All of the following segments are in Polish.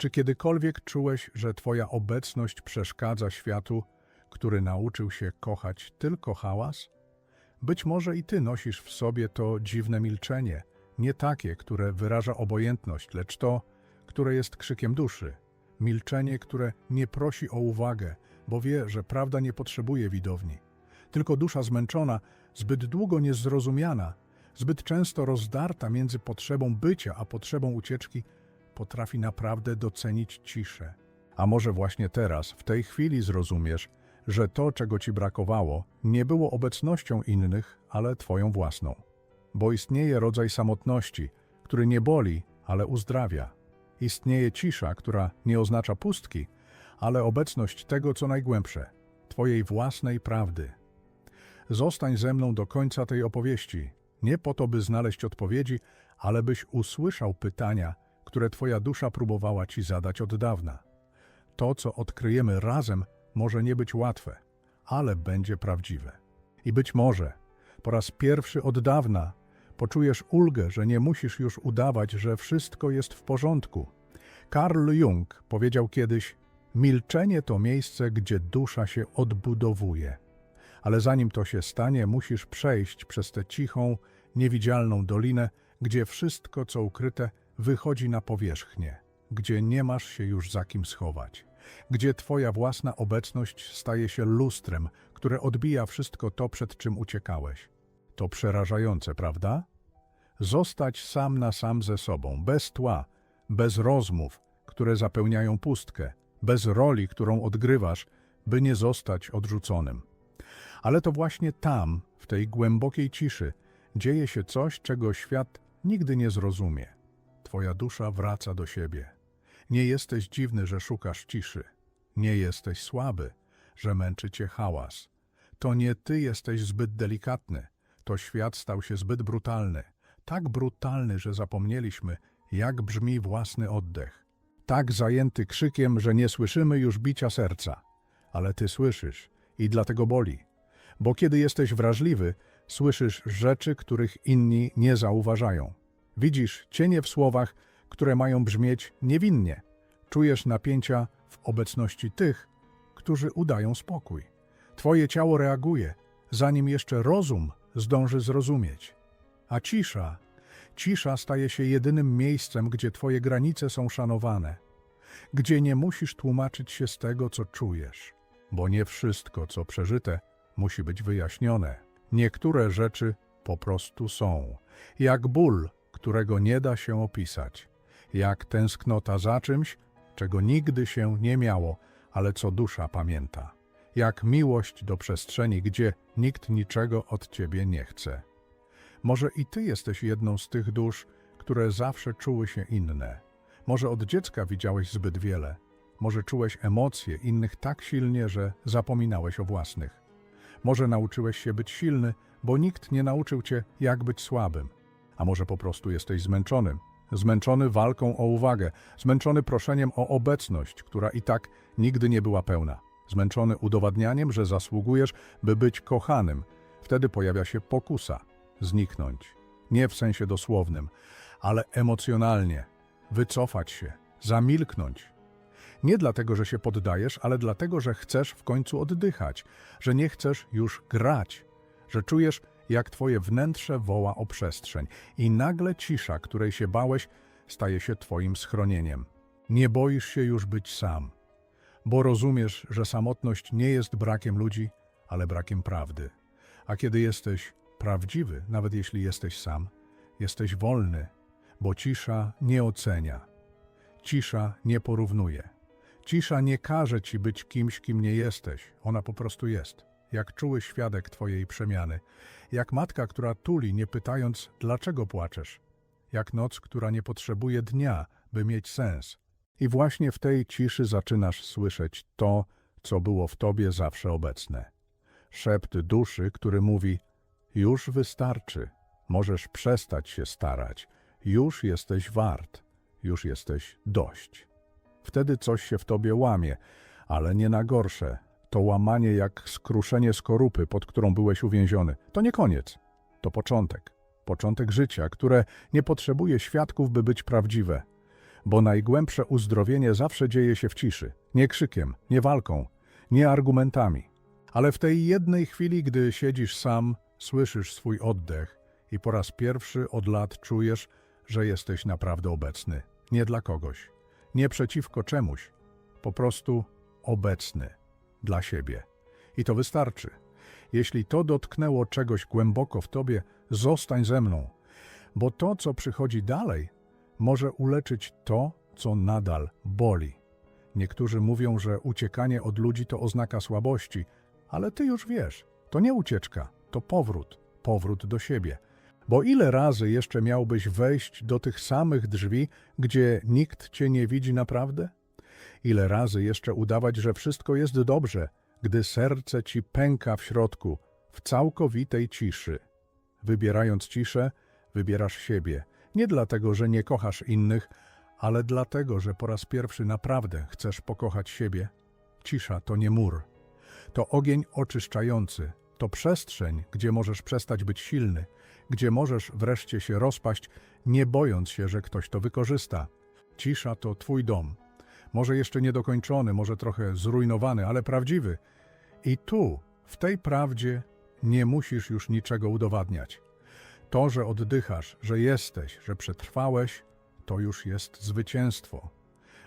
Czy kiedykolwiek czułeś, że Twoja obecność przeszkadza światu, który nauczył się kochać tylko hałas? Być może i Ty nosisz w sobie to dziwne milczenie, nie takie, które wyraża obojętność, lecz to, które jest krzykiem duszy. Milczenie, które nie prosi o uwagę, bo wie, że prawda nie potrzebuje widowni. Tylko dusza zmęczona, zbyt długo niezrozumiana, zbyt często rozdarta między potrzebą bycia a potrzebą ucieczki, potrafi naprawdę docenić ciszę. A może właśnie teraz, w tej chwili zrozumiesz, że to, czego ci brakowało, nie było obecnością innych, ale twoją własną. Bo istnieje rodzaj samotności, który nie boli, ale uzdrawia. Istnieje cisza, która nie oznacza pustki, ale obecność tego, co najgłębsze, twojej własnej prawdy. Zostań ze mną do końca tej opowieści, nie po to, by znaleźć odpowiedzi, ale byś usłyszał pytania, które twoja dusza próbowała ci zadać od dawna. To, co odkryjemy razem, może nie być łatwe, ale będzie prawdziwe. I być może po raz pierwszy od dawna poczujesz ulgę, że nie musisz już udawać, że wszystko jest w porządku. Karl Jung powiedział kiedyś: Milczenie to miejsce, gdzie dusza się odbudowuje. Ale zanim to się stanie, musisz przejść przez tę cichą, niewidzialną dolinę, gdzie wszystko, co ukryte, wychodzi na powierzchnię, gdzie nie masz się już za kim schować, gdzie Twoja własna obecność staje się lustrem, które odbija wszystko to, przed czym uciekałeś. To przerażające, prawda? Zostać sam na sam ze sobą, bez tła, bez rozmów, które zapełniają pustkę, bez roli, którą odgrywasz, by nie zostać odrzuconym. Ale to właśnie tam, w tej głębokiej ciszy, dzieje się coś, czego świat nigdy nie zrozumie. Twoja dusza wraca do siebie. Nie jesteś dziwny, że szukasz ciszy. Nie jesteś słaby, że męczy cię hałas. To nie ty jesteś zbyt delikatny. To świat stał się zbyt brutalny. Tak brutalny, że zapomnieliśmy, jak brzmi własny oddech. Tak zajęty krzykiem, że nie słyszymy już bicia serca. Ale ty słyszysz i dlatego boli. Bo kiedy jesteś wrażliwy, słyszysz rzeczy, których inni nie zauważają. Widzisz cienie w słowach, które mają brzmieć niewinnie. Czujesz napięcia w obecności tych, którzy udają spokój. Twoje ciało reaguje, zanim jeszcze rozum zdąży zrozumieć. A cisza, cisza staje się jedynym miejscem, gdzie Twoje granice są szanowane, gdzie nie musisz tłumaczyć się z tego, co czujesz, bo nie wszystko, co przeżyte, musi być wyjaśnione. Niektóre rzeczy po prostu są, jak ból, którego nie da się opisać, jak tęsknota za czymś, czego nigdy się nie miało, ale co dusza pamięta, jak miłość do przestrzeni, gdzie nikt niczego od ciebie nie chce. Może i ty jesteś jedną z tych dusz, które zawsze czuły się inne. Może od dziecka widziałeś zbyt wiele. Może czułeś emocje innych tak silnie, że zapominałeś o własnych. Może nauczyłeś się być silny, bo nikt nie nauczył cię, jak być słabym. A może po prostu jesteś zmęczonym. Zmęczony walką o uwagę, zmęczony proszeniem o obecność, która i tak nigdy nie była pełna. Zmęczony udowadnianiem, że zasługujesz, by być kochanym. Wtedy pojawia się pokusa zniknąć. Nie w sensie dosłownym, ale emocjonalnie. Wycofać się, zamilknąć. Nie dlatego, że się poddajesz, ale dlatego, że chcesz w końcu oddychać, że nie chcesz już grać, że czujesz, jak twoje wnętrze woła o przestrzeń i nagle cisza, której się bałeś, staje się twoim schronieniem. Nie boisz się już być sam, bo rozumiesz, że samotność nie jest brakiem ludzi, ale brakiem prawdy. A kiedy jesteś prawdziwy, nawet jeśli jesteś sam, jesteś wolny, bo cisza nie ocenia. Cisza nie porównuje. Cisza nie każe ci być kimś, kim nie jesteś. Ona po prostu jest. Jak czuły świadek twojej przemiany. Jak matka, która tuli, nie pytając, dlaczego płaczesz. Jak noc, która nie potrzebuje dnia, by mieć sens. I właśnie w tej ciszy zaczynasz słyszeć to, co było w tobie zawsze obecne. Szept duszy, który mówi: Już wystarczy, możesz przestać się starać, już jesteś wart, już jesteś dość. Wtedy coś się w tobie łamie, ale nie na gorsze. To łamanie jak skruszenie skorupy, pod którą byłeś uwięziony. To nie koniec, to początek. Początek życia, które nie potrzebuje świadków, by być prawdziwe. bo najgłębsze uzdrowienie zawsze dzieje się w ciszy, nie krzykiem, nie walką, nie argumentami. Ale w tej jednej chwili, gdy siedzisz sam, słyszysz swój oddech i po raz pierwszy od lat czujesz, że jesteś naprawdę obecny. Nie dla kogoś, nie przeciwko czemuś, po prostu obecny dla siebie. I to wystarczy. Jeśli to dotknęło czegoś głęboko w tobie, zostań ze mną, bo to, co przychodzi dalej, może uleczyć to, co nadal boli. Niektórzy mówią, że uciekanie od ludzi to oznaka słabości, ale ty już wiesz, to nie ucieczka, to powrót, powrót do siebie. Bo ile razy jeszcze miałbyś wejść do tych samych drzwi, gdzie nikt cię nie widzi naprawdę? Ile razy jeszcze udawać, że wszystko jest dobrze, gdy serce ci pęka w środku, w całkowitej ciszy? Wybierając ciszę, wybierasz siebie. Nie dlatego, że nie kochasz innych, ale dlatego, że po raz pierwszy naprawdę chcesz pokochać siebie. Cisza to nie mur. To ogień oczyszczający, to przestrzeń, gdzie możesz przestać być silny, gdzie możesz wreszcie się rozpaść, nie bojąc się, że ktoś to wykorzysta. Cisza to twój dom. Może jeszcze niedokończony, może trochę zrujnowany, ale prawdziwy. I tu, w tej prawdzie, nie musisz już niczego udowadniać. To, że oddychasz, że jesteś, że przetrwałeś, to już jest zwycięstwo.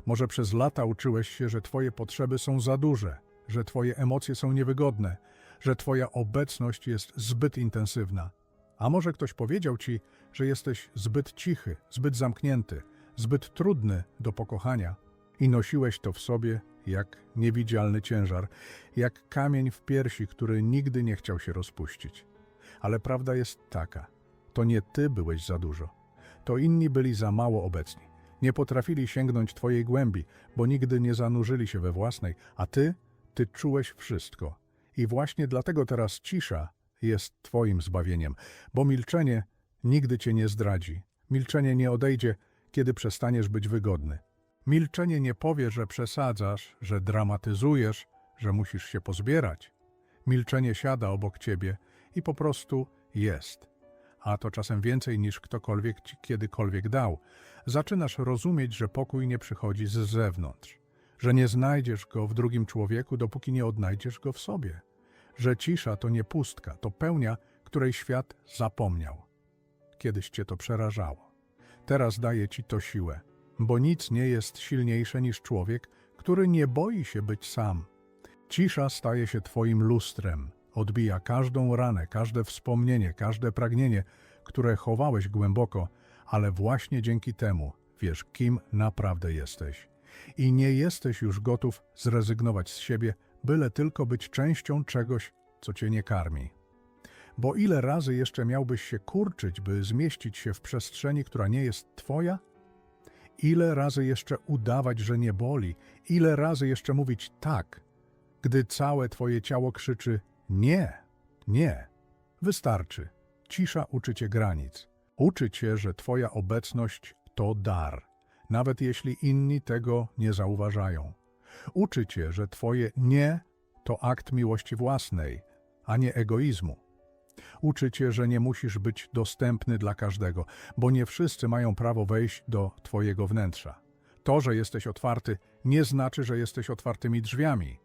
Może przez lata uczyłeś się, że Twoje potrzeby są za duże, że Twoje emocje są niewygodne, że Twoja obecność jest zbyt intensywna. A może ktoś powiedział Ci, że jesteś zbyt cichy, zbyt zamknięty, zbyt trudny do pokochania i nosiłeś to w sobie jak niewidzialny ciężar, jak kamień w piersi, który nigdy nie chciał się rozpuścić. Ale prawda jest taka, to nie Ty byłeś za dużo, to inni byli za mało obecni. Nie potrafili sięgnąć Twojej głębi, bo nigdy nie zanurzyli się we własnej, a Ty, Ty czułeś wszystko. I właśnie dlatego teraz cisza jest Twoim zbawieniem, bo milczenie nigdy Cię nie zdradzi. Milczenie nie odejdzie, kiedy przestaniesz być wygodny. Milczenie nie powie, że przesadzasz, że dramatyzujesz, że musisz się pozbierać. Milczenie siada obok Ciebie i po prostu jest. A to czasem więcej niż ktokolwiek Ci kiedykolwiek dał. Zaczynasz rozumieć, że pokój nie przychodzi z zewnątrz, że nie znajdziesz go w drugim człowieku, dopóki nie odnajdziesz go w sobie że cisza to nie pustka, to pełnia, której świat zapomniał. Kiedyś cię to przerażało. Teraz daje ci to siłę, bo nic nie jest silniejsze niż człowiek, który nie boi się być sam. Cisza staje się twoim lustrem, odbija każdą ranę, każde wspomnienie, każde pragnienie, które chowałeś głęboko, ale właśnie dzięki temu wiesz, kim naprawdę jesteś. I nie jesteś już gotów zrezygnować z siebie, byle tylko być częścią czegoś, co cię nie karmi. Bo ile razy jeszcze miałbyś się kurczyć, by zmieścić się w przestrzeni, która nie jest twoja? Ile razy jeszcze udawać, że nie boli? Ile razy jeszcze mówić tak, gdy całe twoje ciało krzyczy nie, nie. Wystarczy. Cisza uczy cię granic. Uczy cię, że twoja obecność to dar, nawet jeśli inni tego nie zauważają. Uczy cię, że twoje nie to akt miłości własnej, a nie egoizmu. Uczy cię, że nie musisz być dostępny dla każdego, bo nie wszyscy mają prawo wejść do twojego wnętrza. To, że jesteś otwarty, nie znaczy, że jesteś otwartymi drzwiami.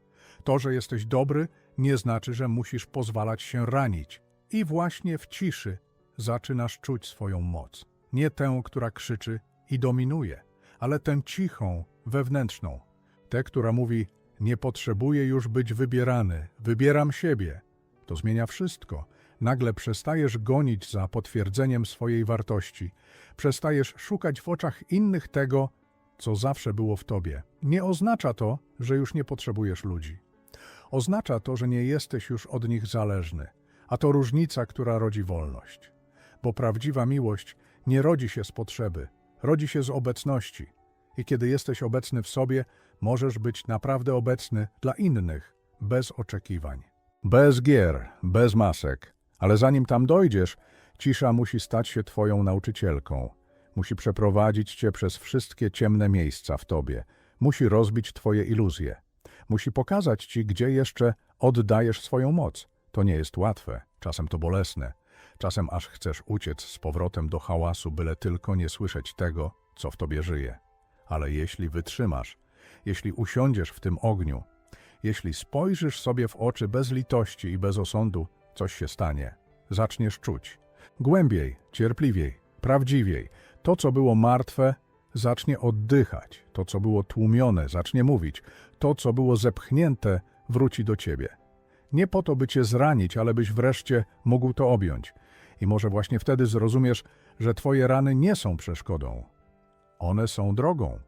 To, że jesteś dobry, nie znaczy, że musisz pozwalać się ranić. I właśnie w ciszy zaczynasz czuć swoją moc. Nie tę, która krzyczy i dominuje, ale tę cichą, wewnętrzną, Tę, która mówi, nie potrzebuję już być wybierany, wybieram siebie. To zmienia wszystko. Nagle przestajesz gonić za potwierdzeniem swojej wartości. Przestajesz szukać w oczach innych tego, co zawsze było w tobie. Nie oznacza to, że już nie potrzebujesz ludzi. Oznacza to, że nie jesteś już od nich zależny, a to różnica, która rodzi wolność. Bo prawdziwa miłość nie rodzi się z potrzeby, rodzi się z obecności. I kiedy jesteś obecny w sobie, możesz być naprawdę obecny dla innych, bez oczekiwań. Bez gier, bez masek. Ale zanim tam dojdziesz, cisza musi stać się twoją nauczycielką. Musi przeprowadzić cię przez wszystkie ciemne miejsca w tobie. Musi rozbić twoje iluzje. Musi pokazać ci, gdzie jeszcze oddajesz swoją moc. To nie jest łatwe, czasem to bolesne. Czasem aż chcesz uciec z powrotem do hałasu, byle tylko nie słyszeć tego, co w tobie żyje Ale jeśli wytrzymasz, jeśli usiądziesz w tym ogniu, jeśli spojrzysz sobie w oczy bez litości i bez osądu, coś się stanie. Zaczniesz czuć. Głębiej, cierpliwiej, prawdziwiej. To, co było martwe, zacznie oddychać. To, co było tłumione, zacznie mówić. To, co było zepchnięte, wróci do ciebie. Nie po to, by cię zranić, ale byś wreszcie mógł to objąć. I może właśnie wtedy zrozumiesz, że twoje rany nie są przeszkodą. One są drogą,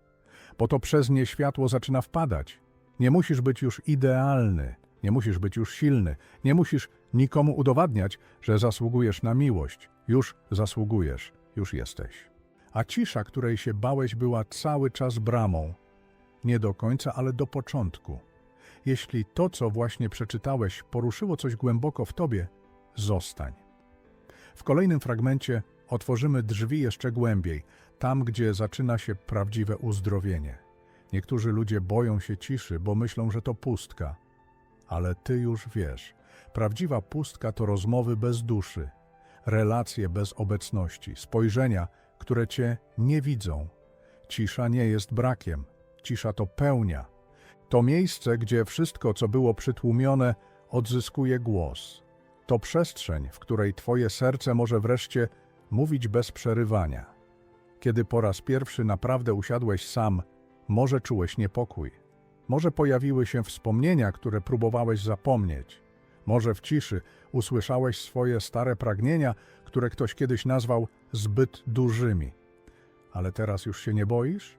bo to przez nie światło zaczyna wpadać. Nie musisz być już idealny, nie musisz być już silny, nie musisz nikomu udowadniać, że zasługujesz na miłość. Już zasługujesz, już jesteś. A cisza, której się bałeś, była cały czas bramą. Nie do końca, ale do początku. Jeśli to, co właśnie przeczytałeś, poruszyło coś głęboko w tobie, zostań. W kolejnym fragmencie otworzymy drzwi jeszcze głębiej, tam, gdzie zaczyna się prawdziwe uzdrowienie. Niektórzy ludzie boją się ciszy, bo myślą, że to pustka. Ale ty już wiesz, prawdziwa pustka to rozmowy bez duszy, relacje bez obecności, spojrzenia, które cię nie widzą. Cisza nie jest brakiem, cisza to pełnia. To miejsce, gdzie wszystko, co było przytłumione, odzyskuje głos. To przestrzeń, w której twoje serce może wreszcie mówić bez przerywania. Kiedy po raz pierwszy naprawdę usiadłeś sam, może czułeś niepokój. Może pojawiły się wspomnienia, które próbowałeś zapomnieć. Może w ciszy usłyszałeś swoje stare pragnienia, które ktoś kiedyś nazwał zbyt dużymi. Ale teraz już się nie boisz?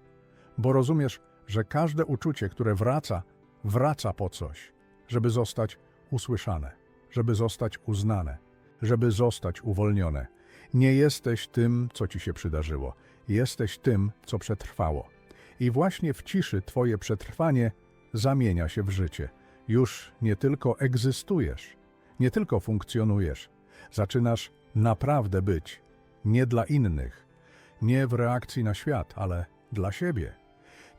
Bo rozumiesz, że każde uczucie, które wraca, wraca po coś, żeby zostać usłyszane, żeby zostać uznane, żeby zostać uwolnione. Nie jesteś tym, co ci się przydarzyło. Jesteś tym, co przetrwało. I właśnie w ciszy Twoje przetrwanie zamienia się w życie. Już nie tylko egzystujesz, nie tylko funkcjonujesz. Zaczynasz naprawdę być nie dla innych, nie w reakcji na świat, ale dla siebie.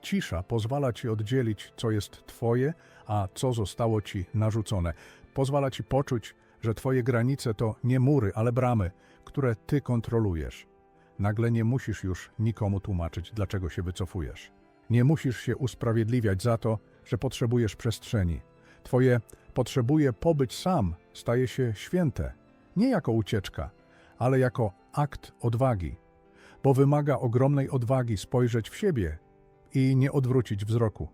Cisza pozwala Ci oddzielić, co jest Twoje, a co zostało Ci narzucone. Pozwala Ci poczuć, że Twoje granice to nie mury, ale bramy, które Ty kontrolujesz. Nagle nie musisz już nikomu tłumaczyć, dlaczego się wycofujesz. Nie musisz się usprawiedliwiać za to, że potrzebujesz przestrzeni. Twoje potrzebuje pobyć sam staje się święte, nie jako ucieczka, ale jako akt odwagi, bo wymaga ogromnej odwagi spojrzeć w siebie i nie odwrócić wzroku.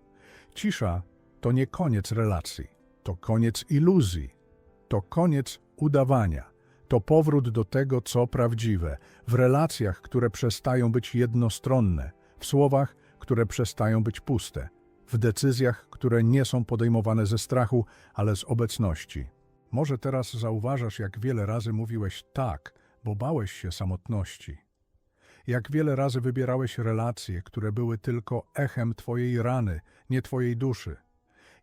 Cisza to nie koniec relacji, to koniec iluzji, to koniec udawania, to powrót do tego, co prawdziwe, w relacjach, które przestają być jednostronne, w słowach, które przestają być puste, w decyzjach, które nie są podejmowane ze strachu, ale z obecności. Może teraz zauważasz, jak wiele razy mówiłeś tak, bo bałeś się samotności. Jak wiele razy wybierałeś relacje, które były tylko echem Twojej rany, nie Twojej duszy.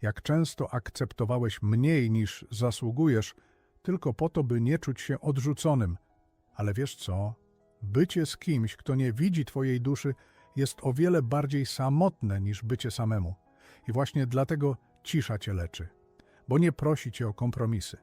Jak często akceptowałeś mniej niż zasługujesz, tylko po to, by nie czuć się odrzuconym. Ale wiesz co? Bycie z kimś, kto nie widzi Twojej duszy, jest o wiele bardziej samotne niż bycie samemu. I właśnie dlatego cisza Cię leczy. Bo nie prosi Cię o kompromisy.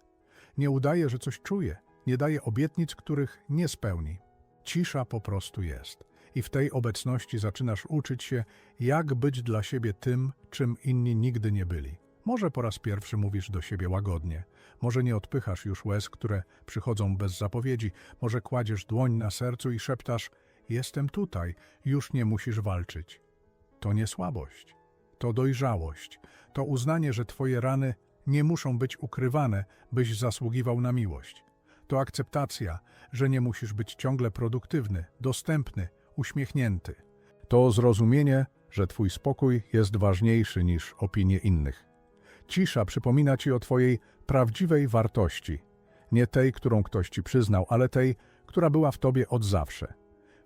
Nie udaje, że coś czuje. Nie daje obietnic, których nie spełni. Cisza po prostu jest. I w tej obecności zaczynasz uczyć się, jak być dla siebie tym, czym inni nigdy nie byli. Może po raz pierwszy mówisz do siebie łagodnie, może nie odpychasz już łez, które przychodzą bez zapowiedzi, może kładziesz dłoń na sercu i szeptasz: Jestem tutaj, już nie musisz walczyć. To nie słabość, to dojrzałość, to uznanie, że Twoje rany nie muszą być ukrywane, byś zasługiwał na miłość. To akceptacja, że nie musisz być ciągle produktywny, dostępny, uśmiechnięty. To zrozumienie, że Twój spokój jest ważniejszy niż opinie innych. Cisza przypomina Ci o Twojej prawdziwej wartości, nie tej, którą ktoś Ci przyznał, ale tej, która była w Tobie od zawsze.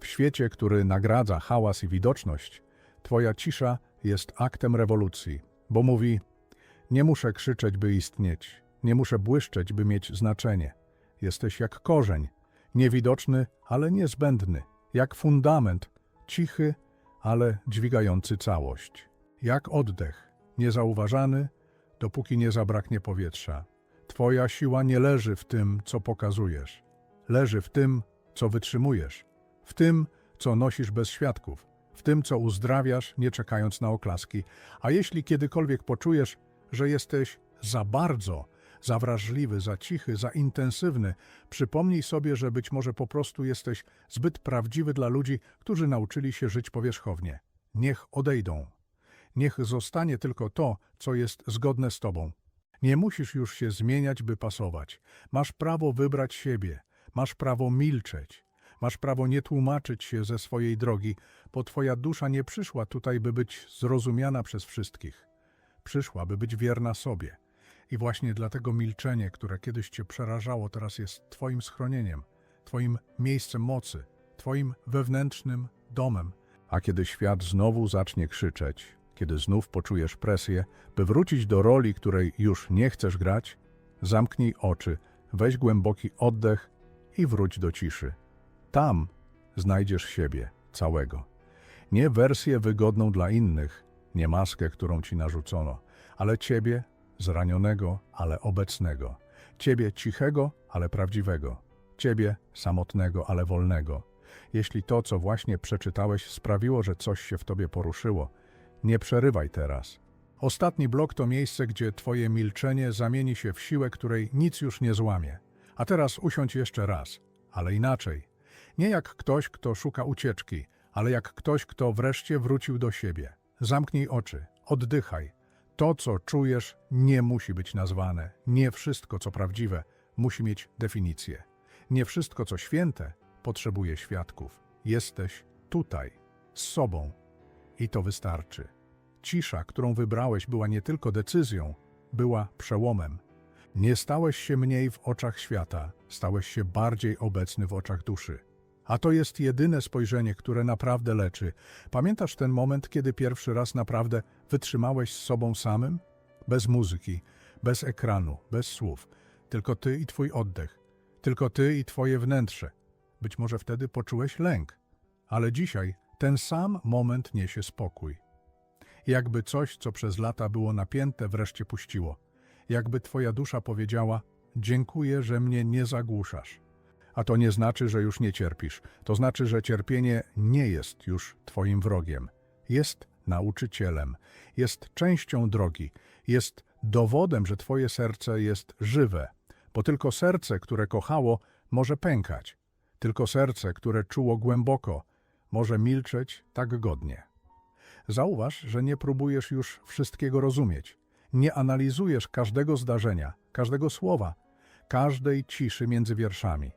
W świecie, który nagradza hałas i widoczność, Twoja cisza jest aktem rewolucji, bo mówi: Nie muszę krzyczeć, by istnieć, nie muszę błyszczeć, by mieć znaczenie. Jesteś jak korzeń, niewidoczny, ale niezbędny, jak fundament, cichy, ale dźwigający całość. Jak oddech, niezauważany, dopóki nie zabraknie powietrza. Twoja siła nie leży w tym, co pokazujesz. Leży w tym, co wytrzymujesz, w tym, co nosisz bez świadków, w tym, co uzdrawiasz, nie czekając na oklaski. A jeśli kiedykolwiek poczujesz, że jesteś za bardzo, za wrażliwy, za cichy, za intensywny, przypomnij sobie, że być może po prostu jesteś zbyt prawdziwy dla ludzi, którzy nauczyli się żyć powierzchownie. Niech odejdą. Niech zostanie tylko to, co jest zgodne z tobą. Nie musisz już się zmieniać, by pasować. Masz prawo wybrać siebie. Masz prawo milczeć. Masz prawo nie tłumaczyć się ze swojej drogi, bo twoja dusza nie przyszła tutaj, by być zrozumiana przez wszystkich. Przyszła, by być wierna sobie. I właśnie dlatego milczenie, które kiedyś cię przerażało, teraz jest twoim schronieniem, twoim miejscem mocy, twoim wewnętrznym domem. A kiedy świat znowu zacznie krzyczeć, kiedy znów poczujesz presję, by wrócić do roli, której już nie chcesz grać, zamknij oczy, weź głęboki oddech i wróć do ciszy. Tam znajdziesz siebie całego. Nie wersję wygodną dla innych, nie maskę, którą ci narzucono, ale ciebie zranionego, ale obecnego. Ciebie cichego, ale prawdziwego. Ciebie samotnego, ale wolnego. Jeśli to, co właśnie przeczytałeś, sprawiło, że coś się w tobie poruszyło, nie przerywaj teraz. Ostatni blok to miejsce, gdzie twoje milczenie zamieni się w siłę, której nic już nie złamie. A teraz usiądź jeszcze raz, ale inaczej. Nie jak ktoś, kto szuka ucieczki, ale jak ktoś, kto wreszcie wrócił do siebie. Zamknij oczy, oddychaj. To, co czujesz, nie musi być nazwane. Nie wszystko, co prawdziwe, musi mieć definicję. Nie wszystko, co święte, potrzebuje świadków. Jesteś tutaj, z sobą. I to wystarczy. Cisza, którą wybrałeś, była nie tylko decyzją, była przełomem. Nie stałeś się mniej w oczach świata, stałeś się bardziej obecny w oczach duszy. A to jest jedyne spojrzenie, które naprawdę leczy. Pamiętasz ten moment, kiedy pierwszy raz naprawdę wytrzymałeś z sobą samym? Bez muzyki, bez ekranu, bez słów. Tylko ty i twój oddech. Tylko ty i twoje wnętrze. Być może wtedy poczułeś lęk. Ale dzisiaj ten sam moment niesie spokój. Jakby coś, co przez lata było napięte, wreszcie puściło. Jakby twoja dusza powiedziała: Dziękuję, że mnie nie zagłuszasz. A to nie znaczy, że już nie cierpisz. To znaczy, że cierpienie nie jest już twoim wrogiem. Jest nauczycielem, jest częścią drogi, jest dowodem, że twoje serce jest żywe, bo tylko serce, które kochało, może pękać. Tylko serce, które czuło głęboko, może milczeć tak godnie. Zauważ, że nie próbujesz już wszystkiego rozumieć. Nie analizujesz każdego zdarzenia, każdego słowa, każdej ciszy między wierszami.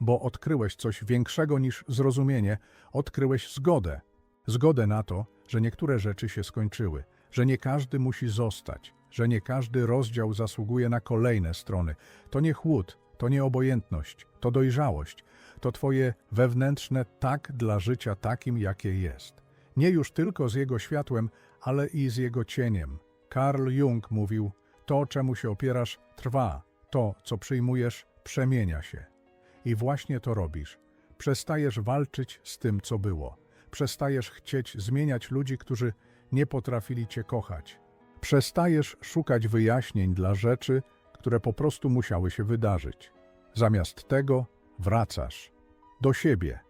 Bo odkryłeś coś większego niż zrozumienie, odkryłeś zgodę. Zgodę na to, że niektóre rzeczy się skończyły, że nie każdy musi zostać, że nie każdy rozdział zasługuje na kolejne strony. To nie chłód, to nie obojętność, to dojrzałość, to Twoje wewnętrzne tak dla życia takim, jakie jest. Nie już tylko z jego światłem, ale i z jego cieniem. Carl Jung mówił, to czemu się opierasz trwa, to co przyjmujesz przemienia się. I właśnie to robisz. Przestajesz walczyć z tym, co było. Przestajesz chcieć zmieniać ludzi, którzy nie potrafili cię kochać. Przestajesz szukać wyjaśnień dla rzeczy, które po prostu musiały się wydarzyć. Zamiast tego wracasz do siebie,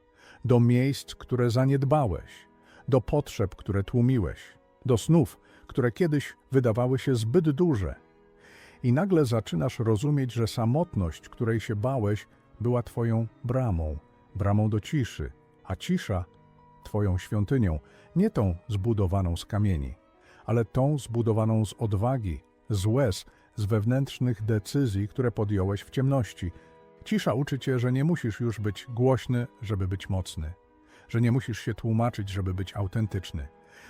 do miejsc, które zaniedbałeś, do potrzeb, które tłumiłeś, do snów, które kiedyś wydawały się zbyt duże. I nagle zaczynasz rozumieć, że samotność, której się bałeś, była Twoją bramą, bramą do ciszy, a cisza Twoją świątynią, nie tą zbudowaną z kamieni, ale tą zbudowaną z odwagi, z łez, z wewnętrznych decyzji, które podjąłeś w ciemności. Cisza uczy cię, że nie musisz już być głośny, żeby być mocny, że nie musisz się tłumaczyć, żeby być autentyczny,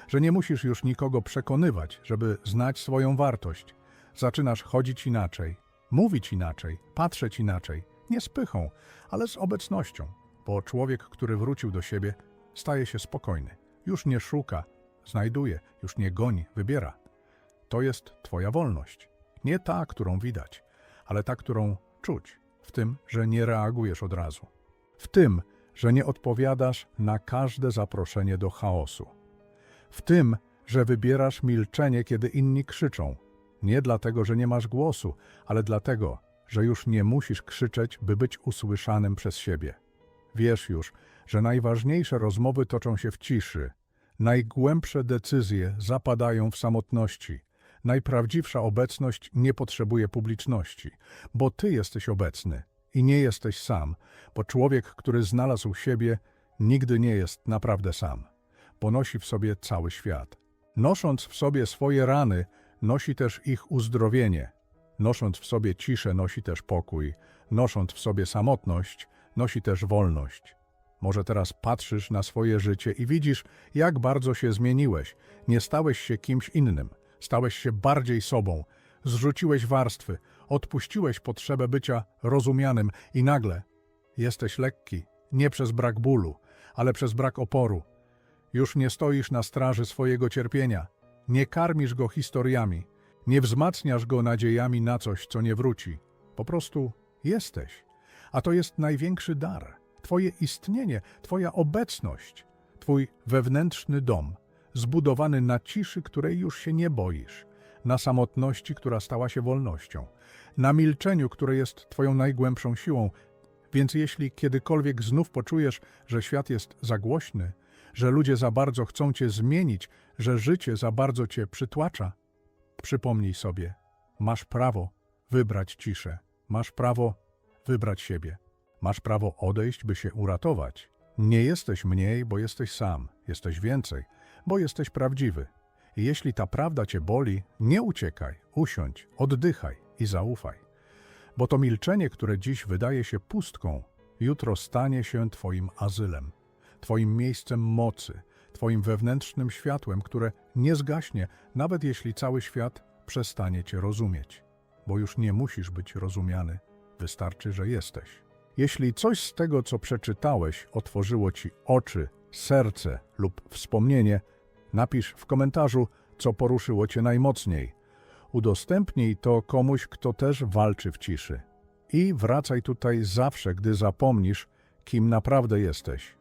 że nie musisz już nikogo przekonywać, żeby znać swoją wartość. Zaczynasz chodzić inaczej, mówić inaczej, patrzeć inaczej, nie z pychą, ale z obecnością, bo człowiek, który wrócił do siebie, staje się spokojny. Już nie szuka, znajduje, już nie goni, wybiera. To jest Twoja wolność. Nie ta, którą widać, ale ta, którą czuć, w tym, że nie reagujesz od razu. W tym, że nie odpowiadasz na każde zaproszenie do chaosu. W tym, że wybierasz milczenie, kiedy inni krzyczą. Nie dlatego, że nie masz głosu, ale dlatego, że już nie musisz krzyczeć, by być usłyszanym przez siebie. Wiesz już, że najważniejsze rozmowy toczą się w ciszy, Najgłębsze decyzje zapadają w samotności. Najprawdziwsza obecność nie potrzebuje publiczności, bo ty jesteś obecny i nie jesteś sam, bo człowiek, który znalazł siebie, nigdy nie jest naprawdę sam. Ponosi w sobie cały świat. Nosząc w sobie swoje rany, nosi też ich uzdrowienie. Nosząc w sobie ciszę, nosi też pokój. Nosząc w sobie samotność, nosi też wolność. Może teraz patrzysz na swoje życie i widzisz, jak bardzo się zmieniłeś. Nie stałeś się kimś innym, stałeś się bardziej sobą. Zrzuciłeś warstwy, odpuściłeś potrzebę bycia rozumianym i nagle jesteś lekki, nie przez brak bólu, ale przez brak oporu. Już nie stoisz na straży swojego cierpienia, nie karmisz go historiami, nie wzmacniasz go nadziejami na coś, co nie wróci. Po prostu jesteś. A to jest największy dar. Twoje istnienie, Twoja obecność, Twój wewnętrzny dom, zbudowany na ciszy, której już się nie boisz, na samotności, która stała się wolnością, na milczeniu, które jest Twoją najgłębszą siłą. Więc jeśli kiedykolwiek znów poczujesz, że świat jest za głośny, że ludzie za bardzo chcą Cię zmienić, że życie za bardzo Cię przytłacza, przypomnij sobie, masz prawo wybrać ciszę, masz prawo wybrać siebie. Masz prawo odejść, by się uratować. Nie jesteś mniej, bo jesteś sam. Jesteś więcej, bo jesteś prawdziwy. Jeśli ta prawda cię boli, nie uciekaj, usiądź, oddychaj i zaufaj. Bo to milczenie, które dziś wydaje się pustką, jutro stanie się twoim azylem, twoim miejscem mocy, twoim wewnętrznym światłem, które nie zgaśnie, nawet jeśli cały świat przestanie cię rozumieć. Bo już nie musisz być rozumiany, wystarczy, że jesteś. Jeśli coś z tego, co przeczytałeś, otworzyło ci oczy, serce lub wspomnienie, napisz w komentarzu, co poruszyło cię najmocniej. Udostępnij to komuś, kto też walczy w ciszy. I wracaj tutaj zawsze, gdy zapomnisz, kim naprawdę jesteś.